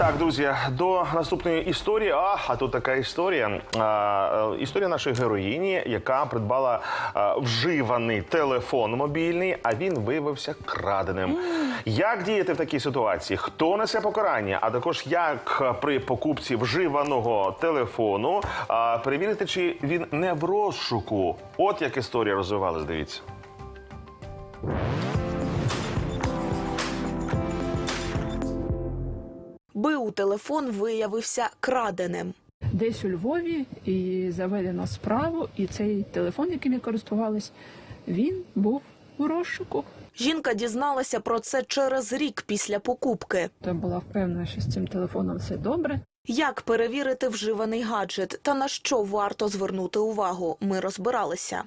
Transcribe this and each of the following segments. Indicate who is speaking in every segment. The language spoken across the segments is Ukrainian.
Speaker 1: Так, друзі, до наступної історії. А, а тут така історія. А, е, історія нашої героїні, яка придбала а, вживаний телефон мобільний, а він виявився краденим. Як діяти в такій ситуації? Хто несе покарання? А також як при покупці вживаного телефону а, перевірити, чи він не в розшуку? От як історія розвивалась, дивіться.
Speaker 2: БУ телефон виявився краденим.
Speaker 3: десь у Львові і заведено справу, і цей телефон, яким я користувалась, він був у розшуку.
Speaker 2: Жінка дізналася про це через рік після покупки.
Speaker 3: То була впевнена, що з цим телефоном все добре.
Speaker 2: Як перевірити вживаний гаджет та на що варто звернути увагу? Ми розбиралися.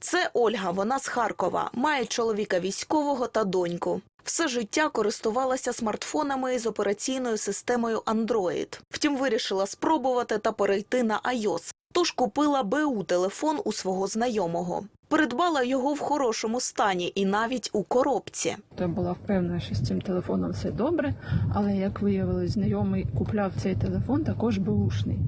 Speaker 2: Це Ольга, вона з Харкова, має чоловіка військового та доньку. Все життя користувалася смартфонами із операційною системою Android. Втім, вирішила спробувати та перейти на iOS. Тож купила БУ телефон у свого знайомого. Придбала його в хорошому стані і навіть у коробці.
Speaker 3: То була впевнена, що з цим телефоном все добре. Але як виявилось, знайомий купляв цей телефон також беушний.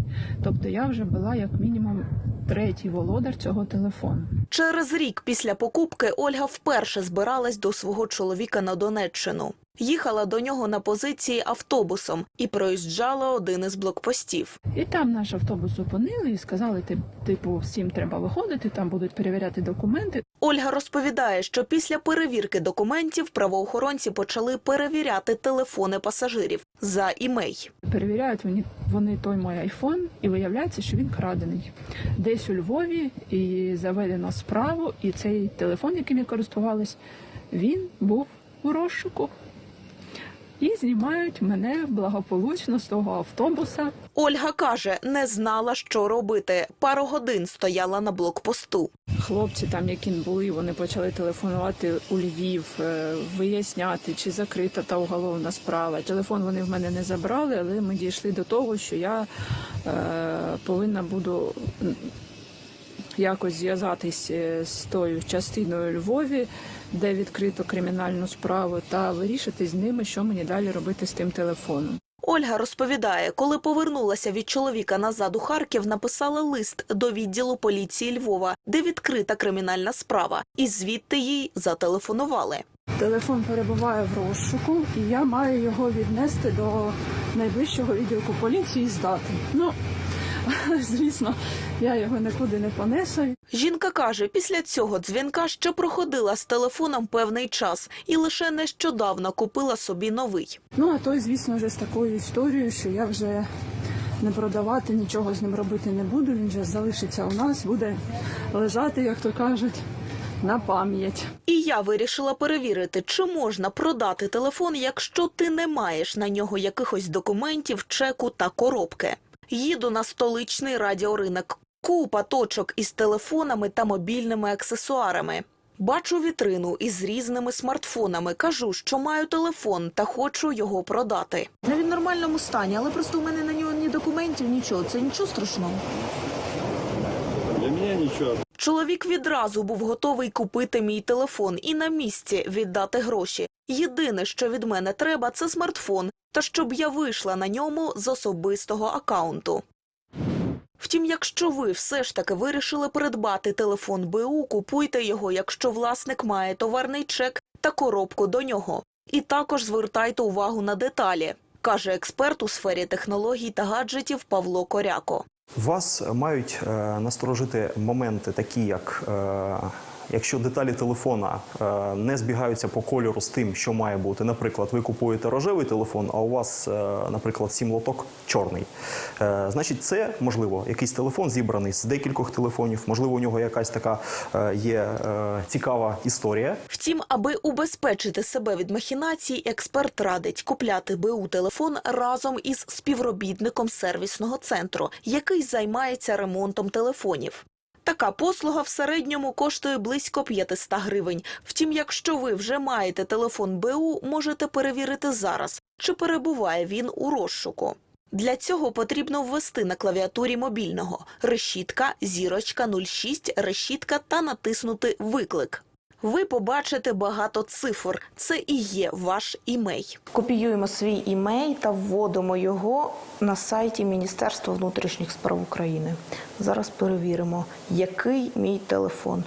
Speaker 3: Тобто я вже була як мінімум третій володар цього телефону.
Speaker 2: Через рік після покупки Ольга вперше збиралась до свого чоловіка на Донеччину. Їхала до нього на позиції автобусом і проїжджала один із блокпостів.
Speaker 3: І там наш автобус зупинили і сказали, «Ти- типу, всім треба виходити, там будуть перевіряти документи.
Speaker 2: Ольга розповідає, що після перевірки документів правоохоронці почали перевіряти телефони пасажирів за імей.
Speaker 3: Перевіряють вони, вони той мій айфон, і виявляється, що він крадений. Десь у Львові і заведено справу, і цей телефон, яким я користувалась, він був у розшуку. І знімають мене благополучно з того автобуса.
Speaker 2: Ольга каже, не знала, що робити. Пару годин стояла на блокпосту.
Speaker 3: Хлопці, там, які були, вони почали телефонувати у Львів, е, виясняти, чи закрита та уголовна справа. Телефон вони в мене не забрали, але ми дійшли до того, що я е, повинна буду якось зв'язатись е, з тою частиною Львові, де відкрито кримінальну справу, та вирішити з ними, що мені далі робити з тим телефоном.
Speaker 2: Ольга розповідає, коли повернулася від чоловіка назад у Харків, написала лист до відділу поліції Львова, де відкрита кримінальна справа, і звідти їй зателефонували.
Speaker 3: Телефон перебуває в розшуку, і я маю його віднести до найближчого відділку поліції і здати. Ну, звісно, я його нікуди не понесу.
Speaker 2: Жінка каже, після цього дзвінка ще проходила з телефоном певний час і лише нещодавно купила собі новий.
Speaker 3: Ну, а той, звісно, вже з такою історією, що я вже не продавати, нічого з ним робити не буду. Він вже залишиться у нас, буде лежати, як то кажуть, на пам'ять.
Speaker 2: І я вирішила перевірити, чи можна продати телефон, якщо ти не маєш на нього якихось документів, чеку та коробки. Їду на столичний радіоринок. Купа точок із телефонами та мобільними аксесуарами. Бачу вітрину із різними смартфонами. Кажу, що маю телефон та хочу його продати.
Speaker 4: Ну, він в нормальному стані, але просто у мене на нього ні документів, нічого. Це нічого страшного.
Speaker 5: Для меня ничего.
Speaker 2: Чоловік відразу був готовий купити мій телефон і на місці віддати гроші. Єдине, що від мене треба, це смартфон, та щоб я вийшла на ньому з особистого акаунту. Втім, якщо ви все ж таки вирішили придбати телефон БУ, купуйте його, якщо власник має товарний чек та коробку до нього. І також звертайте увагу на деталі, каже експерт у сфері технологій та гаджетів Павло Коряко.
Speaker 6: Вас мають е, насторожити моменти, такі як е, якщо деталі телефона е, не збігаються по кольору з тим, що має бути. Наприклад, ви купуєте рожевий телефон, а у вас, е, наприклад, сім лоток чорний. Е, значить, це можливо якийсь телефон зібраний з декількох телефонів. Можливо, у нього якась така є цікава історія.
Speaker 2: Втім, аби убезпечити себе від махінацій, експерт радить купляти БУ телефон разом із співробітником сервісного центру, який займається ремонтом телефонів. Така послуга в середньому коштує близько 500 гривень. Втім, якщо ви вже маєте телефон БУ, можете перевірити зараз, чи перебуває він у розшуку. Для цього потрібно ввести на клавіатурі мобільного решітка, зірочка 06, решітка та натиснути виклик. Ви побачите багато цифр. Це і є ваш імей.
Speaker 7: Копіюємо свій імей та вводимо його на сайті Міністерства внутрішніх справ України. Зараз перевіримо, який мій телефон.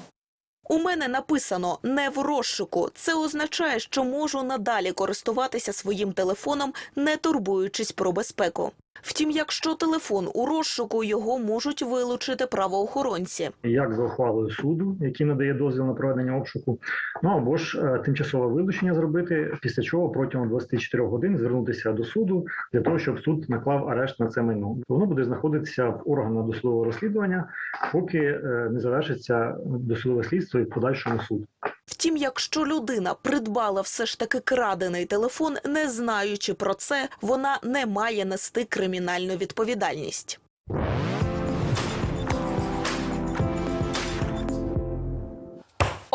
Speaker 2: У мене написано не в розшуку. Це означає, що можу надалі користуватися своїм телефоном, не турбуючись про безпеку. Втім, якщо телефон у розшуку, його можуть вилучити правоохоронці.
Speaker 8: як за ухвалою суду, який надає дозвіл на проведення обшуку, ну або ж е, тимчасове вилучення зробити, після чого протягом 24 годин звернутися до суду для того, щоб суд наклав арешт на це майно. Воно буде знаходитися в органах досудового розслідування, поки е, не завершиться досудове слідство і в подальшому суд.
Speaker 2: Втім, якщо людина придбала все ж таки крадений телефон, не знаючи про це, вона не має нести кримінальну відповідальність.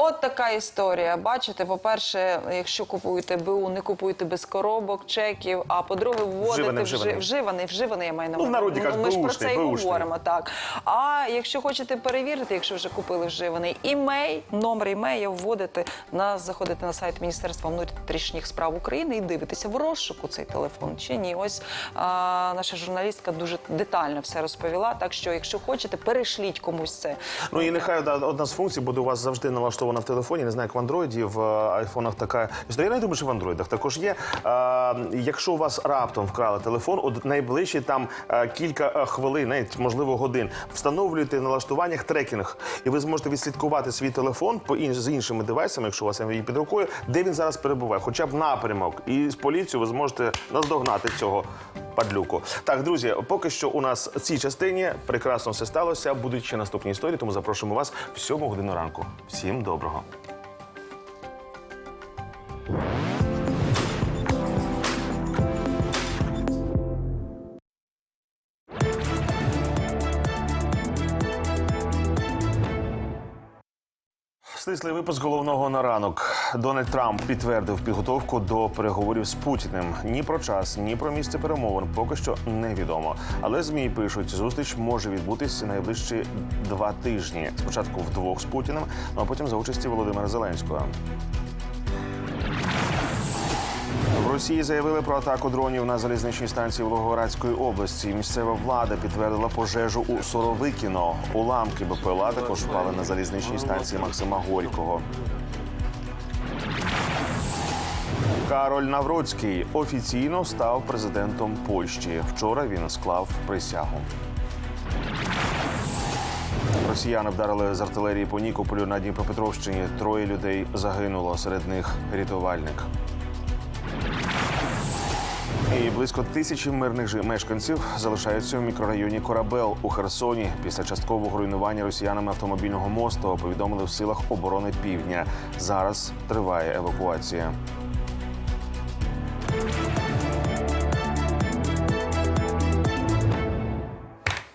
Speaker 9: От така історія. Бачите, по-перше, якщо купуєте БУ, не купуйте без коробок, чеків. А по-друге, вводите
Speaker 1: Вживаний, вживаний.
Speaker 9: вживаний, вживаний, я маю на
Speaker 1: Ну, в народі кажуть,
Speaker 9: ми ж про це і говоримо. Так. А якщо хочете перевірити, якщо вже купили вживаний імей, номер імея вводите на заходите на сайт Міністерства внутрішніх справ України і дивитеся в розшуку цей телефон чи ні. Ось а, наша журналістка дуже детально все розповіла. Так що, якщо хочете, перешліть комусь це.
Speaker 1: Ну і нехай одна, одна з функцій буде у вас завжди налаштована в телефоні. Не знаю, як в андроїді, в е, айфонах така. Я не думаю, що в андроїдах також є. Е, якщо у вас раптом вкрали телефон, от найближчі там е, кілька хвилин, навіть можливо годин, встановлюєте налаштуваннях трекінг, і ви зможете відслідкувати свій телефон по інш, з іншими девайсами, якщо у вас є під рукою, де він зараз перебуває, хоча б напрямок. І з поліцією ви зможете наздогнати цього падлюку. Так, друзі, поки що у нас в цій частині прекрасно все сталося. Будуть ще наступні історії, тому запрошуємо вас в 7 годину ранку. Всім доброго. Стислий випуск головного на ранок. Дональд Трамп підтвердив підготовку до переговорів з Путіним. Ні про час, ні про місце перемовин поки що невідомо. Але змі пишуть, зустріч може відбутися найближчі два тижні. Спочатку вдвох з Путіним, ну а потім за участі Володимира Зеленського. Росії заявили про атаку дронів на залізничній станції Волгоградської області. Місцева влада підтвердила пожежу у Соровикіно. Уламки БПЛА також впали на залізничній станції Максима Горького. Кароль Навроцький офіційно став президентом Польщі. Вчора він склав присягу. Росіяни вдарили з артилерії по Нікополю на Дніпропетровщині. Троє людей загинуло, серед них рятувальник. І близько тисячі мирних мешканців залишаються в мікрорайоні Корабел у Херсоні після часткового руйнування росіянами автомобільного мосту. Повідомили в силах оборони півдня. Зараз триває евакуація.